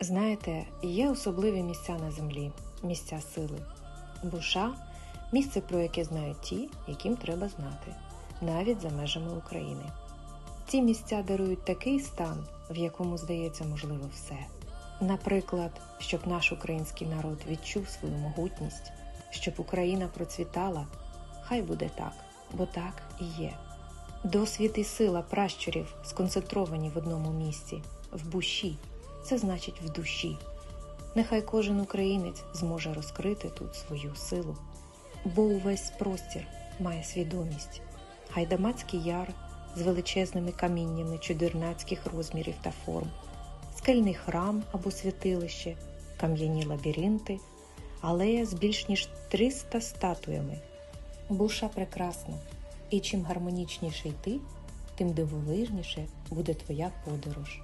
Знаєте, є особливі місця на землі, місця сили. Буша місце, про яке знають ті, яким треба знати, навіть за межами України. Ці місця дарують такий стан, в якому здається можливо все. Наприклад, щоб наш український народ відчув свою могутність, щоб Україна процвітала, хай буде так, бо так і є. Досвід і сила пращурів сконцентровані в одному місці, в буші, це значить в душі. Нехай кожен українець зможе розкрити тут свою силу, бо увесь простір має свідомість. Гайдамацький яр з величезними каміннями чудернацьких розмірів та форм, скельний храм або святилище, кам'яні лабіринти, алея з більш ніж 300 статуями. Буша прекрасна, і чим гармонічніше йти, тим дивовижніше буде твоя подорож.